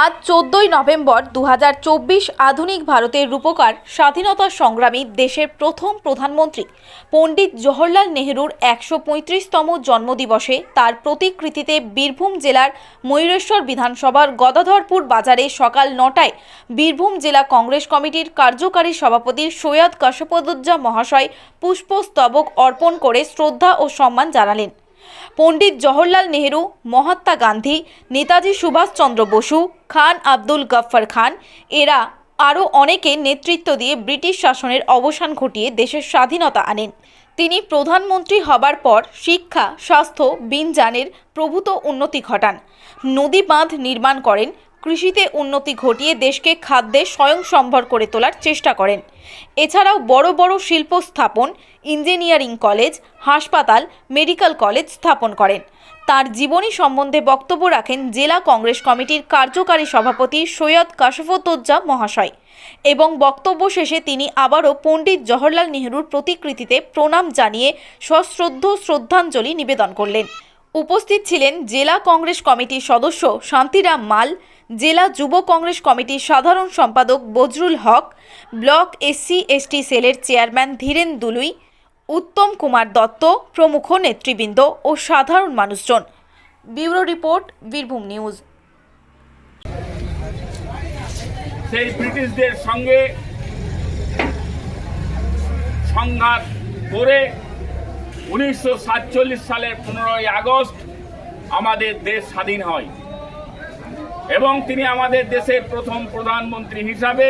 আজ চোদ্দই নভেম্বর দু হাজার চব্বিশ আধুনিক ভারতের রূপকার স্বাধীনতা সংগ্রামী দেশের প্রথম প্রধানমন্ত্রী পণ্ডিত জওহরলাল নেহরুর একশো পঁয়ত্রিশতম জন্মদিবসে তার প্রতিকৃতিতে বীরভূম জেলার ময়ূরেশ্বর বিধানসভার গদাধরপুর বাজারে সকাল নটায় বীরভূম জেলা কংগ্রেস কমিটির কার্যকারী সভাপতি সৈয়দ কাশপদুজ্জা মহাশয় পুষ্পস্তবক অর্পণ করে শ্রদ্ধা ও সম্মান জানালেন। পণ্ডিত জওহরলাল নেহেরু, মহাত্মা গান্ধী, নেতাজি সুভাষচন্দ্র বসু, খান আব্দুল গফ্ফর খান, এরা আরও অনেকে নেতৃত্ব দিয়ে ব্রিটিশ শাসনের অবসান ঘটিয়ে দেশের স্বাধীনতা আনেন। তিনি প্রধানমন্ত্রী হবার পর শিক্ষা, স্বাস্থ্য বিনজানের প্রভূত উন্নতি ঘটান। নদী বাঁধ নির্মাণ করেন কৃষিতে উন্নতি ঘটিয়ে দেশকে খাদ্যে স্বয়ংসম্ভর করে তোলার চেষ্টা করেন। এছাড়াও বড় বড় শিল্প স্থাপন, ইঞ্জিনিয়ারিং কলেজ, হাসপাতাল, মেডিকেল কলেজ স্থাপন করেন। তার জীবনী সম্বন্ধে বক্তব্য রাখেন জেলা কংগ্রেস কমিটির কার্যকারী সভাপতি সৈয়দ কাশফতোজ্জা মহাশয় এবং বক্তব্য শেষে তিনি আবারও পণ্ডিত জওহরলাল নেহরুর প্রতিকৃতিতে প্রণাম জানিয়ে সশ্রদ্ধ শ্রদ্ধাঞ্জলি নিবেদন করলেন। উপস্থিত ছিলেন জেলা কংগ্রেস কমিটির সদস্য শান্তিরাম মাল জেলা যুব কংগ্রেস কমিটির সাধারণ সম্পাদক Bazrul Haque, block SC, ST সেলের চেয়ারম্যান ধীরেন দুলুই, উত্তম কুমার দত্ত, প্রমুখ নেতৃবৃন্দ ও সাধারণ মানুষজন। Bureau report, Birbhum news. সেই ব্রিটিশদের সঙ্গে সংঘাত করে উনিশশো সাতচল্লিশ সালের পনেরোই আগস্ট আমাদের দেশ স্বাধীন হয়। এবং তিনি আমাদের দেশের প্রথম প্রধানমন্ত্রী হিসাবে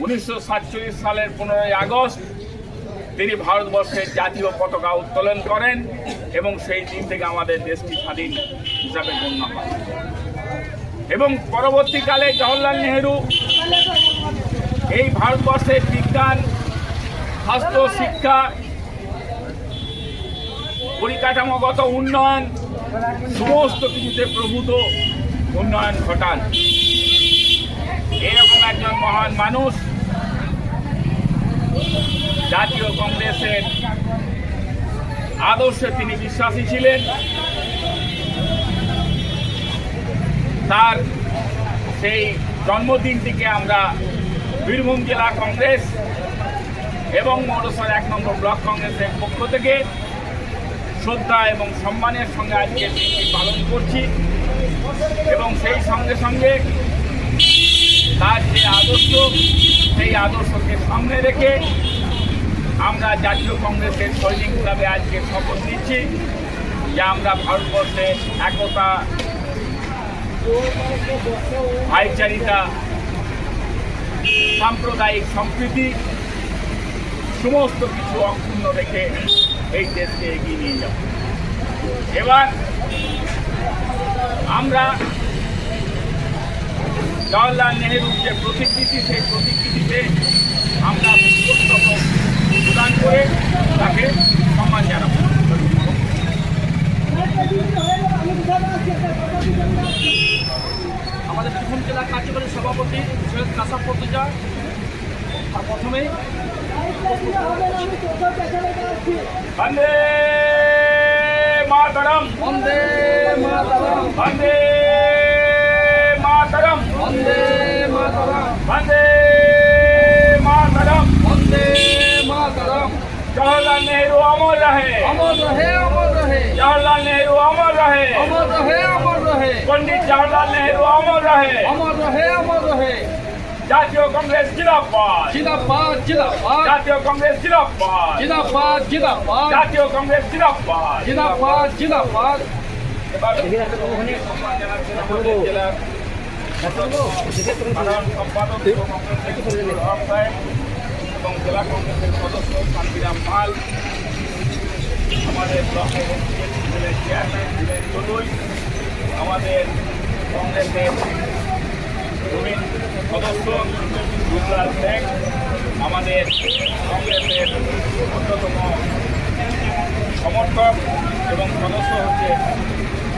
উনিশশো সাতচল্লিশ সালের পনেরোই আগস্ট তিনি ভারতবর্ষের জাতীয় পতাকা উত্তোলন করেন এবং সেই দিন থেকে আমাদের দেশটি স্বাধীন হিসাবে গণ্য হয়। এবং পরবর্তীকালে জওহরলাল নেহেরু এই ভারতবর্ষের বিজ্ঞান, স্বাস্থ্য, শিক্ষা, পরিকাঠামোগত উন্নয়ন, সমস্ত কিছুতে প্রভূত উন্নয়ন ঘটান। এরকম একজন মহান মানুষ জাতীয় কংগ্রেসের আদর্শে তিনি বিশ্বাসী ছিলেন। তার সেই জন্মদিনটিকে আমরা বীরভূম জেলা কংগ্রেস এবং মৌরসর এক নম্বর ব্লক কংগ্রেসের পক্ষ থেকে শ্রদ্ধা এবং সম্মানের সঙ্গে আজকে পালন করছি। এবং সেই সঙ্গে সঙ্গে তার যে আদর্শ, সেই আদর্শকে সামনে রেখে আমরা জাতীয় কংগ্রেসের সৈনিক হিসাবে আজকে শপথ নিচ্ছি যে আমরা ভারতবর্ষের একতা, ভাইচারিতা, সাম্প্রদায়িক সম্প্রীতি সমস্ত কিছু অক্ষুণ্ণ রেখে এই দেশকে এগিয়ে নিয়ে যাব। এবার আমরা জওয়াহরলাল নেহরুর যে প্রতিকৃতি, সেই প্রতিকৃতিতে আমরা প্রদান করে তাকে সম্মান জানাব। আমাদের বীরভূম জেলা কার্যকরী সভাপতি সৈয়দ কাসাব পর্তুজা আর প্রথমেই বন্দে মাতরম। বন্দে মাতারাম বন্দে মাতরম বন্দে মাতারাম বন্দে মাতরম বন্দে মাতারাম জওহরলাল নেহরু অমর রহে অমর রহে অমর রহে জওহরলাল নেহরু অমর রহে অমর রহে অমর রহে পণ্ডিত জওহরলাল নেহরু অমর রহে অমর রহে অমর রহে জাতীয় কংগ্রেস জিন্দাবাদ জিন্দাবাদ জিন্দাবাদ জাতীয় কংগ্রেস জিন্দাবাদ জিন্দাবাদ জিন্দাবাদ জাতীয় কংগ্রেস জিন্দাবাদ জিন্দাবাদ সম্পাদক এবং জেলা কংগ্রেসের সদস্য শান্তিরাম পাল আমাদের ব্লকের চেয়ারম্যান চলুই আমাদের কংগ্রেসের নবীন সদস্য রুদ্রাল শেখ আমাদের কংগ্রেসের অন্যতম সমর্থক এবং সদস্য হচ্ছে